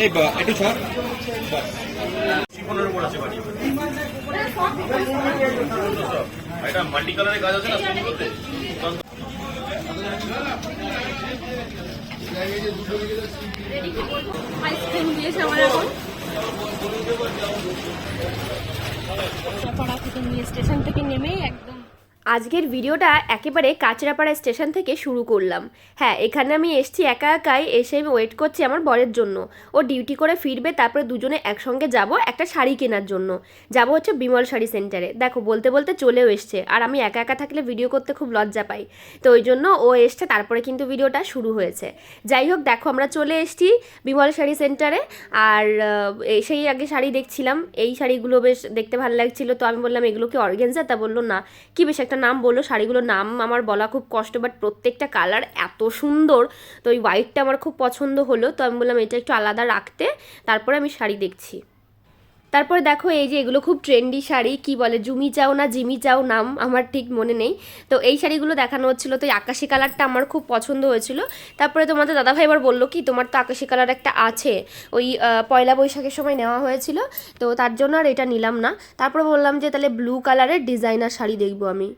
এই বা- একটু সর শিফনের উপর আছে বাড়ি। এটা মাল্টি কালারের কাজ আছে না সুন্দরতে আইসক্রিম দিয়েছে আমার এখন। পাড়া থেকে নিয়ে স্টেশন থেকে নেমেই একদম আজকের ভিডিওটা একেবারে কাঁচরাপাড়া স্টেশন থেকে শুরু করলাম। হ্যাঁ এখানে আমি এসছি একা একাই, এসে আমি ওয়েট করছি আমার বরের জন্য। ও ডিউটি করে ফিরবে, তারপরে দুজনে একসঙ্গে যাব একটা শাড়ি কেনার জন্য। যাব হচ্ছে বিমল শাড়ি সেন্টারে দেখো, বলতে বলতে চলেও এসছে। আর আমি একা একা থাকলে ভিডিও করতে খুব লজ্জা পাই। তো ওই জন্য ও এসছে, তারপরে কিন্তু ভিডিওটা শুরু হয়েছে। যাই হোক, দেখো, আমরা চলে এসেছি বিমল শাড়ি সেন্টারে আর সেই আগে শাড়ি দেখছিলাম। এই শাড়িগুলো বেশ দেখতে ভালো লাগছিল। তো আমি বললাম, এগুলো কি অর্গেনজা তা বলল, না। কি বেশ, একটা নাম বলল, শাড়িগুলোর নাম আমার বলা খুব কষ্ট বাট প্রত্যেকটা কালার এত সুন্দর, তো ওই হোয়াইটটা আমার খুব পছন্দ হলো, তো আমি বললাম এটা একটু আলাদা রাখতে, তারপরে আমি শাড়ি দেখছি। তারপরে দেখো এই যে এগুলো খুব ট্রেন্ডি শাড়ি, কি বলে, জুমি চাও না, জিমি চাও নাম আমার ঠিক মনে নেই, তো এই শাড়িগুলো দেখানো হচ্ছিল, তো আকাশি কালারটা আমার খুব পছন্দ হয়েছিল। তারপরে তোমাদের দাদাভাই এবার বলল কি, তোমার তো আকাশি কালার একটা আছে। ওই পয়লা বৈশাখের সময় নেওয়া হয়েছিল, তো তার জন্য আর এটা নিলাম না। তারপরে বললাম যে তাহলে ব্লু কালারের ডিজাইনার শাড়ি দেখব আমি।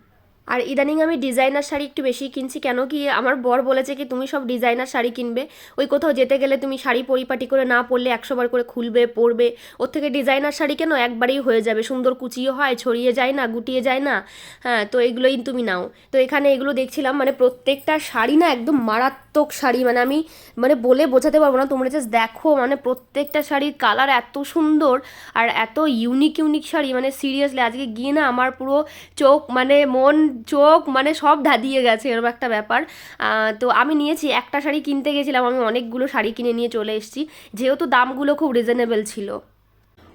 আর ইদানিং আমি ডিজাইনার শাড়ি একটু বেশি কিনছি। কেন কি আমার বর বলেছে কি, তুমি সব ডিজাইনার শাড়ি কিনবে। ওই কোথাও যেতে গেলে তুমি শাড়ি পরিপাটি করে না পরলে একশো বার করে খুলবে, পরবে। ওর থেকে ডিজাইনার শাড়ি কেন একবারেই হয়ে যাবে? সুন্দর কুচিও হয়, ছড়িয়ে যায় না, গুটিয়ে যায় না। হ্যাঁ তো এগুলোই তুমি নাও। তো এখানে এগুলো দেখছিলাম মানে প্রত্যেকটা শাড়ি না একদম মারাত্মক শাড়ি। মানে আমি মানে বলে বোঝাতে পারব না, তোমরা জাস্ট দেখো। মানে প্রত্যেকটা শাড়ির কালার এত সুন্দর আর এত ইউনিক ইউনিক শাড়ি। মানে সিরিয়াসলি আজকে গিয়ে না আমার পুরো চোখ মানে মন চোখ মানে সব ধাঁধিয়ে গেছে, এরকম একটা ব্যাপার। তো আমি নিয়েছি, একটা শাড়ি কিনতে গেছিলাম, আমি অনেকগুলো শাড়ি কিনে নিয়ে চলে এসেছি। যেহেতু দামগুলো খুব রিজনেবল ছিল।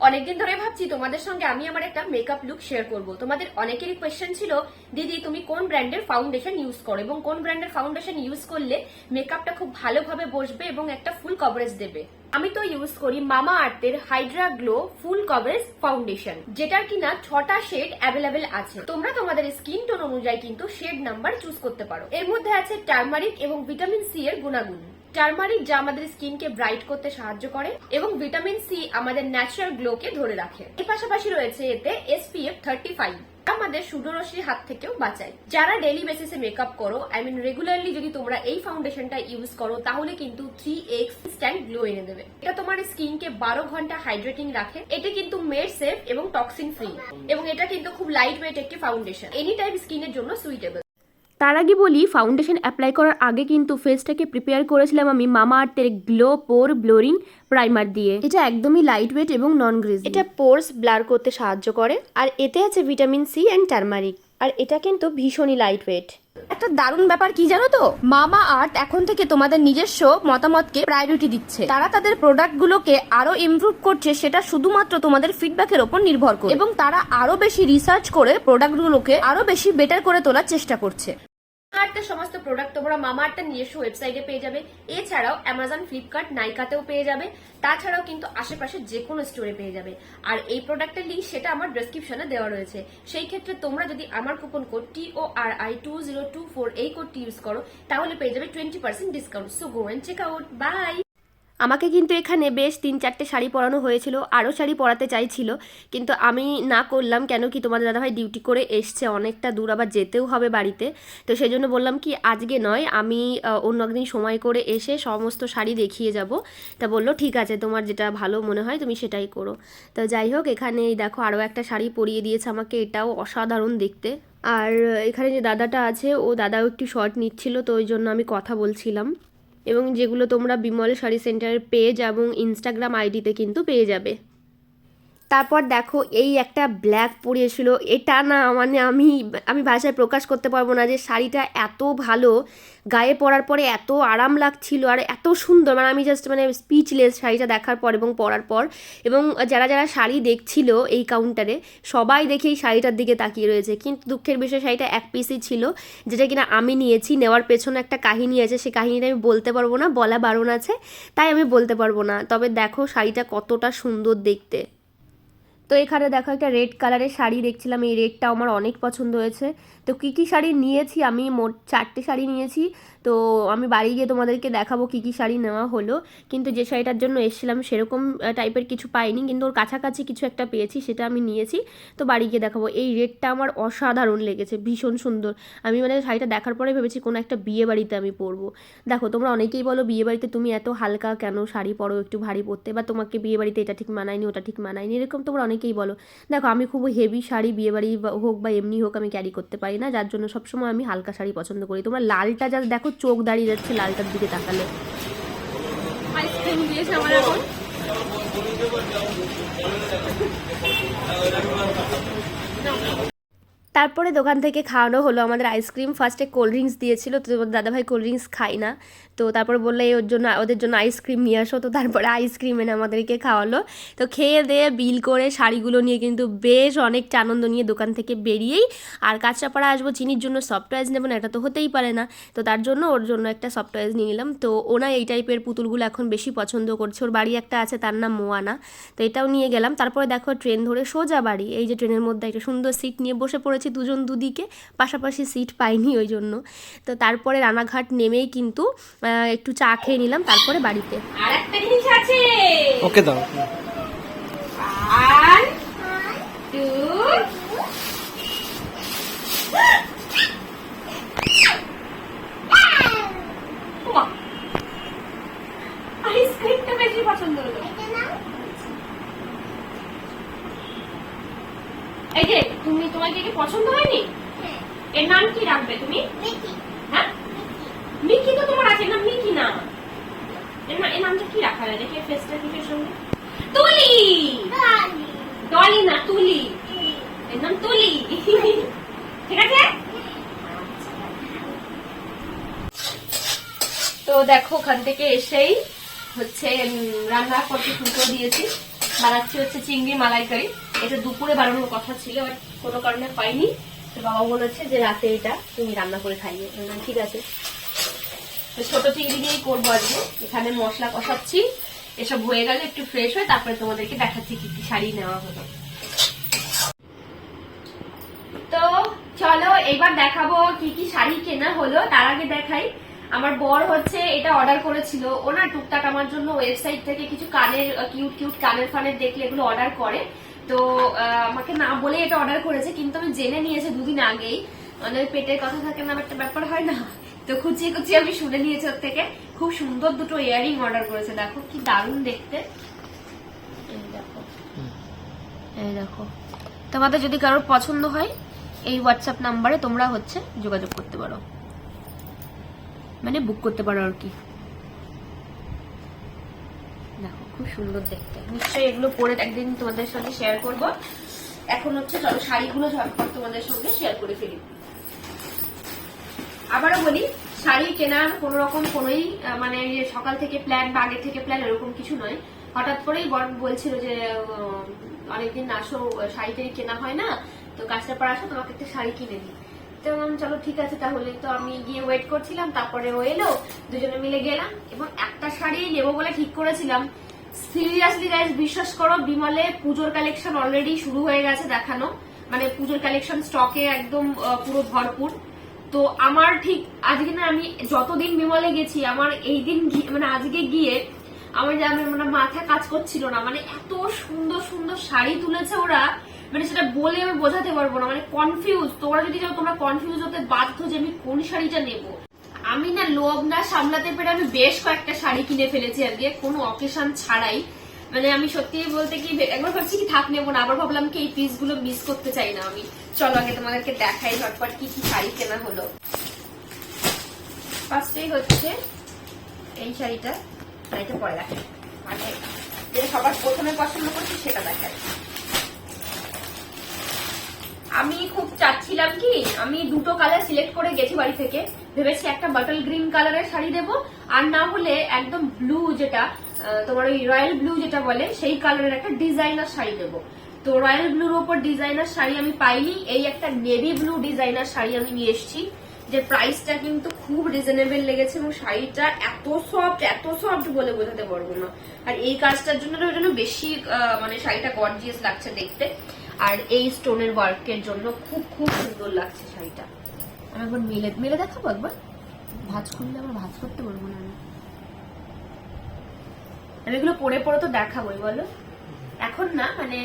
অনেকদিন ধরে ভাবছি তোমাদের সঙ্গে আমি আমার একটা মেকআপ লুক শেয়ার করব। তোমাদের অনেকেরই কোয়েশ্চেন ছিল, দিদি, তুমি কোন ব্র্যান্ডের ফাউন্ডেশন ইউজ করো? এবং কোন ব্র্যান্ডের ফাউন্ডেশন ইউজ করলে মেকআপটা খুব ভালোভাবে বসবে এবং একটা ফুল কভারেজ দেবে? আমি তো ইউজ করি মামা আর্থের hydra glow full coverage foundation যেটার কিনা ছটা শেড অ্যাভেলেবেল আছে। তোমরা তোমাদের স্কিন টোন অনুযায়ী কিন্তু শেড নাম্বার চুজ করতে পারো। এর মধ্যে আছে টার্মারিক এবং ভিটামিন সি এর গুণাগুণ। টার্মারিক যা আমাদের স্কিনকে ব্রাইট করতে সাহায্য করে এবং ভিটামিন সি আমাদের ন্যাচারাল গ্লোকে ধরে রাখে। এর পাশাপাশি রয়েছে এতে এসপিএফ থার্টি ফাইভ আমাদের সূর্যরশ্মির হাত থেকেও বাঁচায়। যারা ডেলি বেসিসে মেকআপ করো আই মিন রেগুলারলি যদি তোমরা এই ফাউন্ডেশনটা ইউজ করো, তাহলে কিন্তু থ্রি এক্স স্ট্যান্ড গ্লো এনে দেবে। এটা তোমার স্কিনকে বারো ঘণ্টা হাইড্রেটিং রাখে। এটা কিন্তু মেড সেফ এবং টক্সিন ফ্রি এবং এটা কিন্তু খুব লাইট ওয়েট একটি ফাউন্ডেশন এনি টাইপ স্কিনের জন্য সুইটেবল তার আগে বলি ফাউন্ডেশন অ্যাপ্লাই করার আগে কিন্তু ফেসটাকে প্রিপেয়ার করেছিলাম আমি মামা আর্থের গ্লো পোর ব্লোরিং প্রাইমার দিয়ে। এটা একদমই লাইট ওয়েট এবং নন গ্রিজ এটা পোর্স ব্লার করতে সাহায্য করে আর এতে আছে ভিটামিন সি অ্যান্ড টার্মারিক আর এটা কিন্তু ভীষণই লাইট ওয়েট একটা দারুণ ব্যাপার কি জানো তো? মামা আর্ট এখন থেকে তোমাদের নিজস্ব মতামতকে প্রায়োরিটি দিচ্ছে। তারা তাদের প্রোডাক্টগুলোকে আরও ইমপ্রুভ করছে সেটা শুধুমাত্র তোমাদের ফিডব্যাকের উপর নির্ভর করে। এবং তারা আরও বেশি রিসার্চ করে প্রোডাক্টগুলোকে আরও বেশি বেটার করে তোলার চেষ্টা করছে। আর্টের সমস্ত প্রোডাক্ট তোমরা মামা আর্টের নিজস্ব ওয়েবসাইটে পেয়ে যাবে। এছাড়াও অ্যামাজন ফ্লিপকার্ট নাইকাতেও পেয়ে যাবে। তাছাড়াও কিন্তু আশেপাশে যে কোনো স্টোরে পেয়ে যাবে। আর এই প্রোডাক্টের লিঙ্ক সেটা আমার ডেসক্রিপশনে দেওয়া রয়েছে। সেই ক্ষেত্রে তোমরা যদি আমার coupon code T O R I two zero two four এই কোডটি ইউজ করো, তাহলে পেয়ে যাবে twenty percent discount so go and check out bye আমাকে কিন্তু এখানে বেশ তিন চারটে শাড়ি পরানো হয়েছিল, আরও শাড়ি পরাতে চাইছিল, কিন্তু আমি না করলাম কেন কি তোমাদের দাদাভাই ডিউটি করে এসছে, অনেকটা দূর আবার যেতেও হবে বাড়িতে। তো সেই জন্য বললাম কি, আজকে নয়, আমি অন্য একদিন সময় করে এসে সমস্ত শাড়ি দেখিয়ে যাব। তা বলল, ঠিক আছে, তোমার যেটা ভালো মনে হয় তুমি সেটাই করো। তো যাই হোক, এখানে দেখো আরও একটা শাড়ি পরিয়ে দিয়েছে আমাকে, এটাও অসাধারণ দেখতে। আর এখানে যে দাদাটা আছে, ও দাদাও একটু শর্ট নিচ্ছিল, তো ওই জন্য আমি কথা বলছিলাম। এবং যেগুলো তোমরা বিমল শাড়ি সেন্টারের পেজ এবং ইনস্টাগ্রাম আইডিতে কিন্তু পেয়ে যাবে। তারপর দেখো এই একটা ব্ল্যাক পরিয়েছিল। এটা না মানে আমি আমি ভাষায় প্রকাশ করতে পারব না যে শাড়িটা এত ভালো, গায়ে পরার পরে এত আরাম লাগছিল আর এত সুন্দর। মানে আমি জাস্ট মানে স্পিচলেস শাড়িটা দেখার পর এবং পরার পর। এবং যারা যারা শাড়ি দেখছিল এই কাউন্টারে সবাই দেখে এই শাড়িটার দিকে তাকিয়ে রয়েছে। কিন্তু দুঃখের বিষয়, শাড়িটা এক পিসই ছিল, যেটা কিনা আমি নিয়েছি, নেওয়ার পেছনে একটা কাহিনী আছে। সেই কাহিনীটা আমি বলতে পারব না, বলা বারণ আছে, তাই আমি বলতে পারব না। তবে দেখো শাড়িটা কতটা সুন্দর দেখতে। তো এখানে দেখো একটা রেড কালারের শাড়ি দেখছিলাম এই রেডটা আমার অনেক পছন্দ হয়েছে। তো কী কী শাড়ি নিয়েছি? আমি মোট চারটে শাড়ি নিয়েছি। তো আমি বাড়ি গিয়ে তোমাদেরকে দেখাবো কী কী শাড়ি নেওয়া হলো। কিন্তু যে শাড়িটার জন্য এসেছিলাম সেরকম টাইপের কিছু পাইনি। কিন্তু ওর কাছাকাছি কিছু একটা পেয়েছি, সেটা আমি নিয়েছি। তো বাড়ি গিয়ে দেখাবো। এই রেডটা আমার অসাধারণ লেগেছে, ভীষণ সুন্দর। আমি মানে শাড়িটা দেখার পরে ভেবেছি কোনো একটা বিয়ে বাড়িতে আমি পরবো। দেখো, তোমরা অনেকেই বলো বিয়ে বাড়িতে তুমি এত হালকা কেন শাড়ি পরো, একটু ভারী পরতে? বা তোমাকে বিয়ে বাড়িতে এটা ঠিক মানায়নি, ওটা ঠিক মানায়নি? এরকম তোমরা অনেকেই বলো। দেখো, আমি খুব হেভি শাড়ি বিয়ে বাড়ি হোক বা এমনি হোক আমি ক্যারি করতে পারি। না যার জন্য সবসময় আমি হালকা শাড়ি পছন্দ করি। তোমার লালটা যা দেখো চোখ দাঁড়িয়ে যাচ্ছে লালটার দিকে তাকালে। আইসক্রিম দিয়েছে আমার এখন। তারপরে দোকান থেকে খাওয়ানো হলো। আমাদের আইসক্রিম ফার্স্টে কোল্ড ড্রিঙ্কস দিয়েছিল, তো দাদাভাই কোল্ড ড্রিঙ্কস খাই না। তো তারপরে বললে ওর জন্য, ওদের জন্য আইসক্রিম নিয়ে আসো। তো তারপরে আইসক্রিম এনে আমাদেরকে খাওয়ালো। তো খেয়ে দিয়ে বিল করে শাড়িগুলো নিয়ে কিন্তু বেশ অনেকটা আনন্দ নিয়ে দোকান থেকে বেরিয়েই আর কাঁচরাপাড়া আসব। চিনির জন্য সফটওয়্যার নেব না এটা তো হতেই পারে না। তো তার জন্য ওর জন্য একটা সফটওয়্যার নিয়ে নিলাম। তো ওনা এই টাইপের পুতুলগুলো এখন বেশি পছন্দ করছে। ওর বাড়ি একটা আছে, তার নাম মোয়ানা। তো এটাও নিয়ে গেলাম। তারপরে দেখো, ট্রেন ধরে সোজা বাড়ি। এই যে ট্রেনের মধ্যে একটা সুন্দর সিট নিয়ে বসে পড়েছি। দুজন দুদিকে পাশাপাশি সিট পাইনি ওই জন্য তো তারপরে রানাঘাট নেমেই কিন্তু আহ, একটু চা খেয়ে নিলাম তারপরে বাড়িতে। আর একটা জিনিস আছে। ওকে দাও। আইসক্রিমটা বেশি পছন্দ হলো। এই যে তুমি তোমার কি পছন্দ হয়নি? এর নাম কি রাখবে তুমি? হ্যাঁ? মিকি তো তোমার আছে না মিকি না। এর এর নামটা কি রাখা যায়? দেখে ফেসটা কিপের সঙ্গে? তুলি! ডলি না তুলি। এর নাম তুলি। ঠিক আছে? তো দেখো ওখান থেকে এসেই হচ্ছে রান্না করতে শুরু করে দিয়েছি বানাচ্ছি হচ্ছে চিংড়ি মালাইকারি। এটা দুপুরে বানানোর কথা ছিল বাট কোনো কারণে পাইনি। তো বাবা বলেছে যে রাতে এটা তুমি রান্না করে খাইয়ে ঠিক আছে। ছোট চিংড়ি দিয়েই করব আজকে। এখানে মশলা কষাচ্ছি। এসব হয়ে গেলে একটু ফ্রেশ হয়ে, তারপরে তোমাদেরকে দেখাচ্ছি কি কি শাড়ি নেওয়া হলো। তো চলো, এবার দেখাবো কি কি শাড়ি কেনা হলো। তার আগে দেখাই। আমার বর হচ্ছে এটা অর্ডার করেছিল। ওনার টুকটাক আমার জন্য ওয়েবসাইট থেকে কিছু কানের কিউট কিউট কানের ফানের দেখলে এগুলো অর্ডার করে। তো আমাকে না বলে এটা অর্ডার করেছে, কিন্তু আমি জেনে নিয়েছি দুদিন আগেই। মানে পেটের কথা থাকে না একটা ব্যাপার হয় না। তো খুঁচিয়ে খুঁচিয়ে আমি শুনে নিয়েছি ওর থেকে। খুব সুন্দর দুটো ইয়ারিং অর্ডার করেছে, দেখো কি দারুণ দেখতে। এই দেখো। এই দেখো। তোমাদের যদি কারোর পছন্দ হয়, এই হোয়াটসঅ্যাপ নাম্বারে তোমরা হচ্ছে যোগাযোগ করতে পারো। মানে বুক করতে পারো আর কি দেখো খুব সুন্দর দেখতে। নিশ্চয়ই এগুলো পরে একদিন তোমাদের সঙ্গে শেয়ার করব। এখন হচ্ছে চলো শাড়িগুলো ঝটপট তোমাদের সঙ্গে শেয়ার করে ফেলি। আবারও বলি, শাড়ি কেনার কোন রকম কোনোই মানে সকাল থেকে প্ল্যান বা আগে থেকে প্ল্যান এরকম কিছু নয়। হঠাৎ করেই বর বলছিল যে অনেকদিন আসো, শাড়ি কেনা হয় না। তো কাজটা পর আসো, তোমাকে একটা শাড়ি কিনে দিই। তো চলো ঠিক আছে, তাহলে তো আমি গিয়ে ওয়েট করছিলাম, তারপরে ও এলো, দুজনে মিলে গেলাম এবং একটা শাড়ি নেব বলে ঠিক করেছিলাম। সিরিয়াসলি গাইজ বিশ্বাস করো, বিমলে পুজোর কালেকশন অলরেডি শুরু হয়ে গেছে দেখানো। মানে পুজোর কালেকশন স্টকে একদম পুরো ভরপুর। তো আমার ঠিক আজকে না আমি যতদিন বিমলে গেছি, আমার এই দিন মানে আজকে গিয়ে আমার যে আমার মানে মাথা কাজ করছিল না। মানে এত সুন্দর সুন্দর শাড়ি তুলেছে ওরা। মানে সেটা বলে আমি বোঝাতে পারব না। মানে কনফিউজ তোমরা যদি তোমরা কনফিউজ হতে বাধ্য যে আমি কোন শাড়িটা নেব। আমি না লোভ না সামলাতে পেরে আমি বেশ কয়েকটা শাড়ি কিনে ফেলেছি আজকে কোনো অকেশন ছাড়াই। মানে আমি সত্যি বলতে কি, একবার ভাবছি কি, থাক, নেব না। আবার ভাবলাম কি, এই পিসগুলো মিস করতে চাই না আমি। চলো, আগে তোমাদেরকে দেখাই ঝটপট কি কি শাড়ি কেনা হলো। ফার্স্টেই হচ্ছে এই শাড়িটা শাড়িটা পরে আগে যেটা সবার প্রথমে পছন্দ করছি সেটা দেখাই। আমি খুব চাচ্ছিলাম কি, আমি দুটো কালার সিলেক্ট করে গেছি বাড়ি থেকে। ভেবেছি একটা বাটল গ্রিন কালারের শাড়ি দেবো, আর না হলে একদম ব্লু যেটা তোমার ওই রয়্যাল ব্লু যেটা বলে, সেই কালারের একটা ডিজাইনার শাড়ি দেবো। তো রয়্যাল ব্লুর ওপর ডিজাইনার শাড়ি আমি পাইনি, এই একটা নেভি ব্লু ডিজাইনার শাড়ি আমি নিয়ে এসেছি, যে প্রাইসটা কিন্তু খুব রিজনেবল লেগেছে এবং শাড়িটা এত সফট এত সফট বলে বোঝাতে পারব না। আর এই কাজটার জন্য ওই জন্য বেশি মানে শাড়িটা গর্জিয়াস লাগছে দেখতে। আর এই স্টোনের ওয়ার্কের জন্য খুব খুব সুন্দর লাগছে শাড়িটা। আমি একবার মেলে মেলে দেখাবো একবার? ভাজ করলে আবার ভাজ করতে পারব না আমি। এগুলো পরে পরে তো দেখাবোই, বলো? এখন না মানে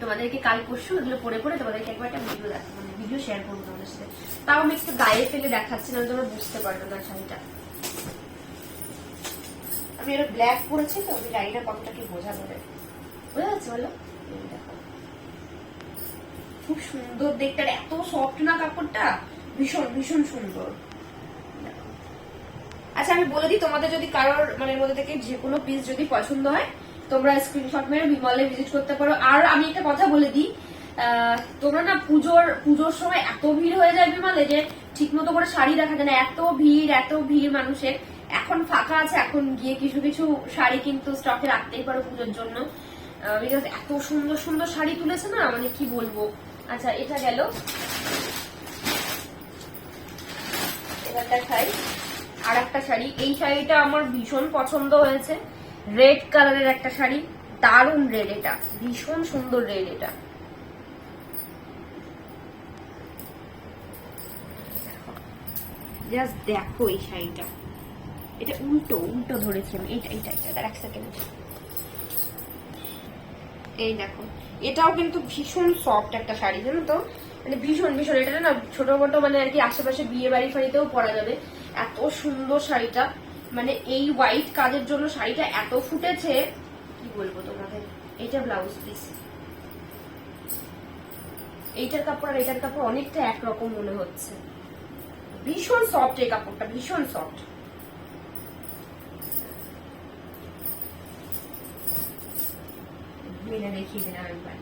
তোমাদেরকে কাল পরশু এগুলো পরে পরে তোমাদেরকে একবার একটা ভিডিও দেখাবো মানে ভিডিও শেয়ার করব তোমাদের সাথে। তাও আমি একটু গায়ে ফেলে দেখাচ্ছি না তোমরা বুঝতে পারবে না শাড়িটা। আমি এটা ব্ল্যাক পরেছি তো, আমি জানি কতটা কি বোঝা যাবে বোঝা যাচ্ছে বলো? দেখো। খুব সুন্দর, দেখতে আর এত সফট না কাপড়টা, ভীষণ ভীষণ সুন্দর। আচ্ছা আমি বলে দিই, তোমাদের যদি কারোর মানে মধ্যে থেকে যে কোনো পিস যদি পছন্দ হয়, তোমরা স্ক্রিনশট মেরে বিমলে ভিজিট করতে পারো। আর আমি একটা কথা বলে দিই তোমরা না পুজোর পুজোর সময় এত ভিড় হয়ে যায় বিমলে যে ঠিক মতো করে শাড়ি দেখা যায় না। এত ভিড় এত ভিড় মানুষের। এখন ফাঁকা আছে, এখন গিয়ে কিছু কিছু শাড়ি কিন্তু স্টকে রাখতেই পারো পুজোর জন্য। বিকজ এত সুন্দর সুন্দর শাড়ি তুলেছে না মানে কি বলব? আচ্ছা এটা গেল। এবার দেখাই আর একটা শাড়ি। এই শাড়িটা আমার ভীষণ পছন্দ হয়েছে। রেড কালারের একটা শাড়ি। দারুণ রেড এটা। ভীষণ সুন্দর রেড এটা। জাস্ট দেখো এই শাড়িটা। এটা উল্টো উল্টো ধরেছি আমি। এইটা এইটা দাঁড়া, এক এই দেখো। এটাও কিন্তু ভীষণ সফট একটা শাড়ি, জানো তো? মানে ভীষণ ভীষণ। এটা না ছোট মোটো মানে আর কি আশেপাশে বিয়ে বাড়ি ফাড়িতেও পরা যাবে। এত সুন্দর শাড়িটা। মানে এই হোয়াইট কাজের জন্য শাড়িটা এত ফুটেছে। কি বলব তোমাদের এইটা ব্লাউজ পিস এইটার কাপড় আর এটার কাপড় অনেকটা একরকম মনে হচ্ছে। ভীষণ সফট এই কাপড়টা, ভীষণ সফট মেনে দেখিয়ে দিলাম একবার।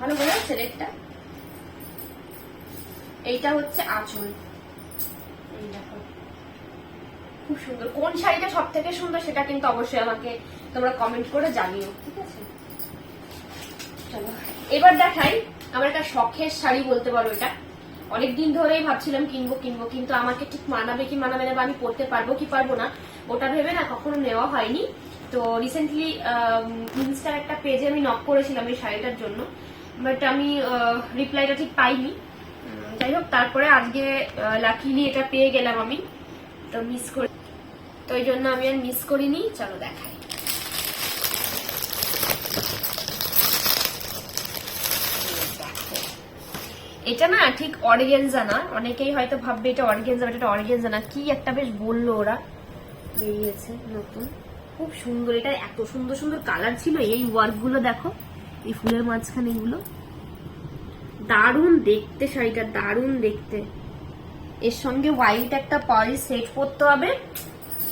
ভালো বোঝা যাচ্ছে রেটটা? এইটা হচ্ছে আঁচল। এই দেখো। খুব সুন্দর। কোন শাড়িটা সব থেকে সুন্দর সেটা কিন্তু অবশ্যই আমাকে তোমরা কমেন্ট করে জানিও, ঠিক আছে? চলো। এবার দেখাই, আমার একটা শখের শাড়ি বলতে পারো এটা। অনেকদিন ধরেই ভাবছিলাম কিনবো কিনবো, কিন্তু আমাকে ঠিক মানাবে কি মানাবে না বা আমি পড়তে পারব কি পারব না, ওটা ভেবে না কখনো নেওয়া হয়নি। তো রিসেন্টলি ইনস্টার একটা পেজে আমি নক করেছিলাম এই শাড়িটার জন্য বাট আমি রিপ্লাইটা ঠিক পাইনি। যাই হোক, তারপরে আজকে লাকিলি এটা পেয়ে গেলাম আমি, তো মিস করি তো এই জন্য আমি আর মিস করিনি, চলো দেখাই। এটা না ঠিক অর্গেনজা না, অনেকেই হয়তো ভাববে এটা অর্গেনজা এটা অর্গেনজা না, কি একটা বেশ বলল ওরা। বেরিয়েছে নতুন। খুব সুন্দর, এটা এত সুন্দর সুন্দর কালার ছিল এই ওয়ার্কগুলো, দেখো। এই ফুলের মাঝখানে এগুলো। দারুণ দেখতে শাড়িটা, দারুণ দেখতে। এর সঙ্গে হোয়াইট একটা পারি সেট করতে হবে।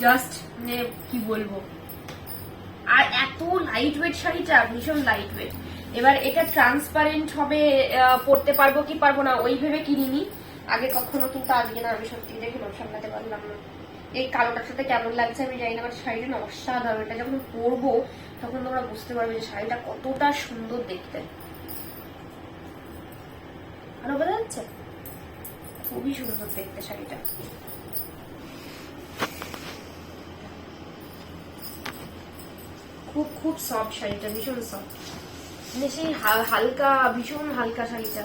জাস্ট মানে কি বলব? আর এত লাইট ওয়েট শাড়িটা, ভীষণ লাইট ওয়েট এবার এটা ট্রান্সপারেন্ট হবে পরতে পারব কি পারব না, ওই ভেবে কিনিনি। আগে কখনো কিন্তু আজকে না, আমি সত্যি দেখে সামলাতে পারলাম না। এই কালোটার সাথে কেমন লাগছে আমি জানি না বাট শাড়িটা না অসাধারণ। এটা যখন পরবো, তখন তোমরা বুঝতে পারবে যে শাড়িটা কতটা সুন্দর দেখতে। আরও বোঝা যাচ্ছে? খুবই সুন্দর দেখতে শাড়িটা। খুব খুব সফট শাড়িটা, ভীষণ সফট মানে সেই হালকা, ভীষণ হালকা শাড়িটা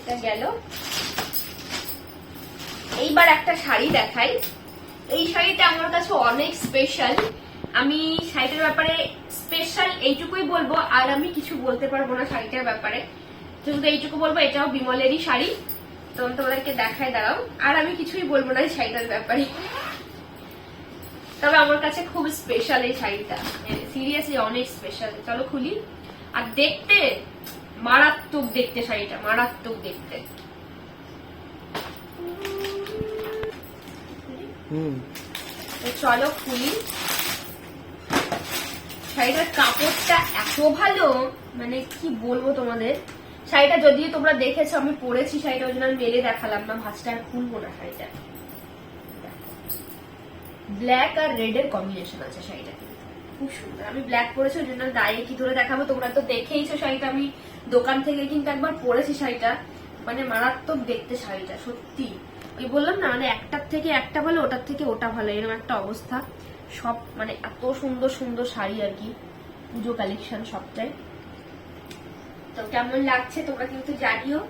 এটা গেল। এইবার একটা শাড়ি দেখাই। এই শাড়িটা আমার কাছে অনেক স্পেশাল আমি শাড়িটার ব্যাপারে স্পেশাল এইটুকুই বলব, আর আমি কিছু বলতে পারব না শাড়িটার ব্যাপারে। শুধু এইটুকু বলব, এটাও বিমলেরই শাড়ি। তো তোমাদেরকে দেখায় দাঁড়াও। আর আমি কিছুই বলব না এই শাড়িটার ব্যাপারে। তবে আমার কাছে খুব স্পেশাল এই শাড়িটা। সিরিয়াসলি অনেক স্পেশাল চলো খুলি। আর দেখতে মারাত্মক দেখতে শাড়িটা, মারাত্মক দেখতে। তো চলো খুলি। শাড়িটার কাপড়টা এত ভালো মানে কি বলব তোমাদের? শাড়িটা তোমরা দেখেছ, আমি পরেছি শাড়িটা, ওই জন্য মেলে দেখালাম না, ভাঁজটা আর খুলবো না শাড়িটা। ব্ল্যাক আর রেড এর কম্বিনেশন আছে শাড়িটা। খুব সুন্দর। আমি ব্ল্যাক পরেছি, ওই জন্য কি ধরে দেখাবো? তোমরা তো দেখেইছো শাড়িটা, আমি দোকান থেকে কিন্তু একবার পরেছি শাড়িটা। মানে মারাত্মক দেখতে শাড়িটা, সত্যি। ওই বললাম না মানে একটার থেকে একটা ভালো, ওটার থেকে ওটা ভালো, এরকম একটা অবস্থা। সব মানে এত সুন্দর সুন্দর শাড়ি আর কি, পুজো কালেকশন সবটাই। তো কেমন লাগছে তোমরা কিন্তু জানিও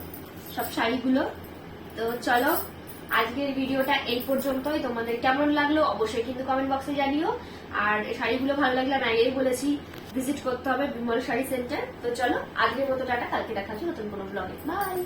সব শাড়িগুলো। তো চলো, আজকের ভিডিওটা এই পর্যন্তই। তোমাদের কেমন লাগল অবশ্যই কিন্তু কমেন্ট বক্সে জানিও। আর শাড়িগুলো ভালো লাগলে আমি আগেই বলেছি ভিজিট করতে হবে বিমল শাড়ি সেন্টার তো চলো, আজকের মতো টাটা, কালকে দেখা নতুন কোনো ব্লগে বাই